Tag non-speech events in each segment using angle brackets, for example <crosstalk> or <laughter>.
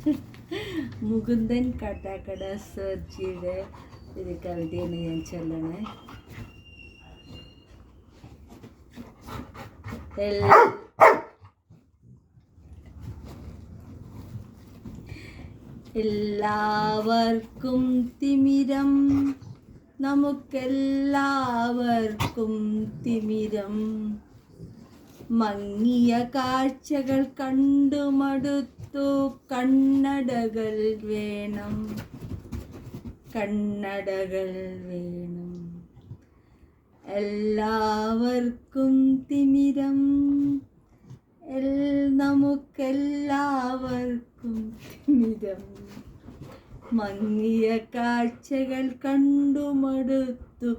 <laughs> മുകുന്ദൻ കാട്ടാക്കട സർജിയുടെ ഒരു കവിതയാണ് ഞാൻ ചൊല്ലണേ എല്ലാവർക്കും തിമിരം. നമുക്കെല്ലാവർക്കും തിമിരം. മങ്ങിയ കാഴ്ചകൾ കണ്ടു മടുത്തു കണ്ണടകൾ വേണം. കണ്ണടകൾ വേണം. എല്ലാവർക്കും തിമിരം. നമുക്കെല്ലാവർക്കും തിമിരം. മങ്ങിയ കാഴ്ചകൾ കണ്ടുമടുത്തു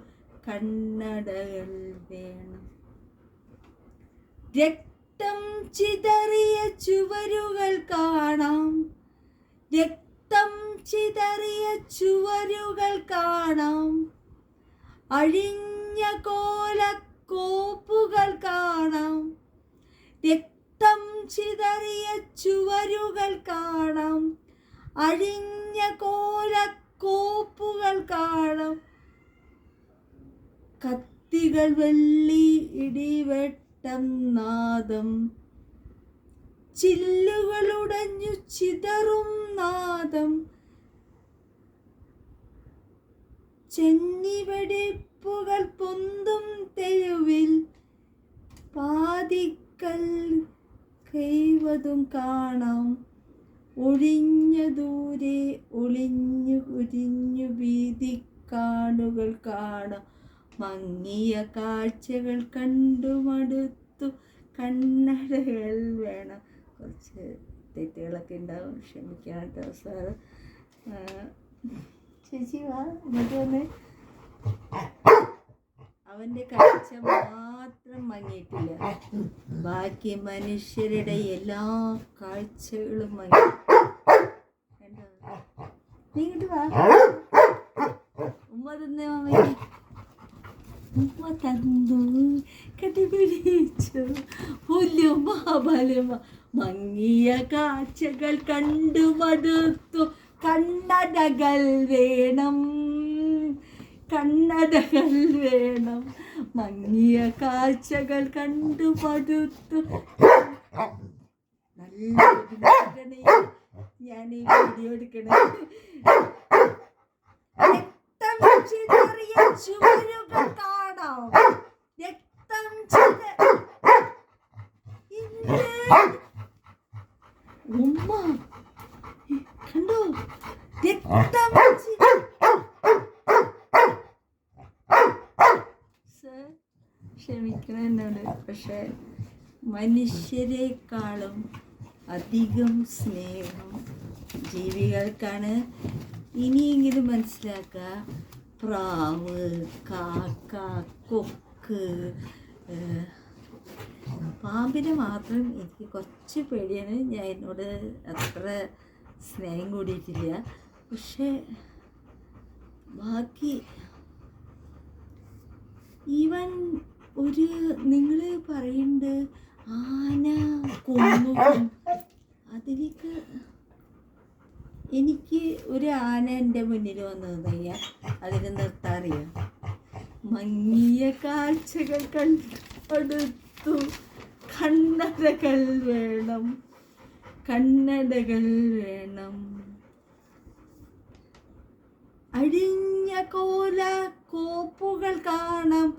കണ്ണടകൾ വേണം. രക്തം ചിതറിയ ചുവരുകൾ കാണാം. രക്തം ചിതറിയ ചുവരുകൾ കാണാം. അഴിഞ്ഞ കോലക്കോപ്പുകൾ കാണാം. രക്തം ചിതറിയ ചുവരുകൾ കാണാം. അഴിഞ്ഞ കോലക്കോപ്പുകൾ കാണാം. കത്തികൾ വെള്ളി ഇടിവെട്ടം നാദം. ചില്ലുകളുടഞ്ഞു ചിതറും നാദം. ചെന്നിവടിപ്പുകൾ പൊന്തും തെരുവിൽ പാതിക്കൽ കൈവതും കാണാം. ഒഴിഞ്ഞ ദൂരെ ഒളിഞ്ഞു ഉരിഞ്ഞു വീതി കാണുകൾ കാണാം. മങ്ങിയ കാഴ്ചകൾ കണ്ടു മടുത്തു കണ്ണടകൾ വേണം. കുറച്ച് തെറ്റുകളൊക്കെ ഉണ്ടാവും. ക്ഷമിക്കണം കേട്ടോ സാറ് ചേച്ചി വാ എന്നിട്ട് വന്ന്. അവന്റെ കാഴ്ച മാത്രം മങ്ങിയിട്ടില്ല. ബാക്കി മനുഷ്യരുടെ എല്ലാ കാഴ്ചകളും മങ്ങി. കണ്ടോ? നീ ഇങ്ങോട്ട് വാ. ഉമ്മ തന്നേ മാമയ്ക്ക് ഉമ്മ തന്നു കെട്ടിപ്പിടിച്ചു പുല്ലുമ്മ ബലമ മങ്ങിയ കാഴ്ചകൾ കണ്ടു മടുത്തു. കണ്ണടകൾ വേണം. കണ്ണടകൾ വേണം. മങ്ങിയ കാഴ്ചകൾ കണ്ടു മടുത്തു. നല്ല. ഞാൻ ഈ വീഡിയോ എടുക്കണേ രക്തം ചിതറിയ ചുവരുകൾ കാണാം രക്തം ചിത എന്ത്? ഉമ്മ കണ്ടോ? ക്ഷമിക്കണം എന്നോട് പക്ഷെ മനുഷ്യരെക്കാളും അധികം സ്നേഹം ജീവികൾക്കാണ്. ഇനിയെങ്കിലും മനസ്സിലാക്കുക പ്രാവ് കാക്ക കൊക്ക് പാമ്പിനെ മാത്രം എനിക്ക് കുറച്ച് പേടിയാണ്. ഞാൻ എന്നോട് അത്ര സ്നേഹം കൂടിയിട്ടില്ല. പക്ഷേ ബാക്കി ഈവൻ ഒരു നിങ്ങൾ പറയുന്നുണ്ട് ആന കൊന്നു അതിലേക്ക് എനിക്ക് ഒരു ആന എന്റെ മുന്നിൽ വന്നു കഴിഞ്ഞാൽ അതിന് നിർത്താറിയാം? മങ്ങിയ കാഴ്ചകൾ കണ്ടെടുത്തു കണ്ണടകൾ വേണം. കണ്ണടകൾ വേണം. അഴിഞ്ഞ കോല കോപ്പുകൾ കാണാം.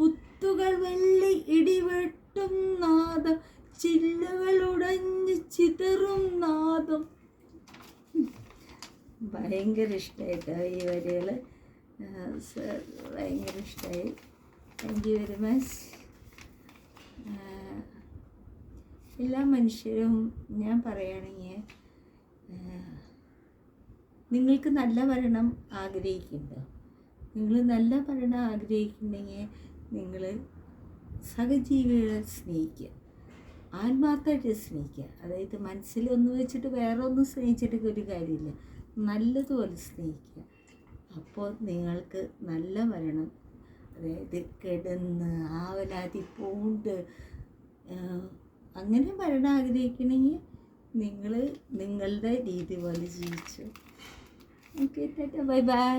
കുത്തുകൾ വെള്ളി ഇടിവെട്ടും നാദം. ചില്ലുകൾ ഉടഞ്ഞ് ചിതറും നാദം. ഭയങ്കര ഇഷ്ടമായിട്ടോ ഈ വരികൾ ഭയങ്കര ഇഷ്ടമായി താങ്ക് യു വെരി മച്ച് എല്ലാ മനുഷ്യരും ഞാൻ പറയുകയാണെങ്കിൽ നിങ്ങൾക്ക് നല്ല ഭരണം ആഗ്രഹിക്കുന്നുണ്ടോ. നിങ്ങൾ നല്ല ഭരണം ആഗ്രഹിക്കുന്നുണ്ടെങ്കിൽ നിങ്ങൾ സഹജീവികളെ സ്നേഹിക്കുക. ആത്മാർത്ഥമായിട്ട് സ്നേഹിക്കുക. അതായത് മനസ്സിൽ ഒന്ന് വെച്ചിട്ട് വേറെ ഒന്നും സ്നേഹിച്ചിട്ട് ഒരു കാര്യമില്ല. നല്ലതുപോലെ സ്നേഹിക്കുക. അപ്പോൾ നിങ്ങൾക്ക് നല്ല മരണം അതായത് കിടന്ന് ആവലാതി പൂണ്ട്. അങ്ങനെ വരണം ആഗ്രഹിക്കണമെങ്കിൽ നിങ്ങൾ നിങ്ങളുടെ രീതി പോലെ ജീവിച്ചു. Okay bye bye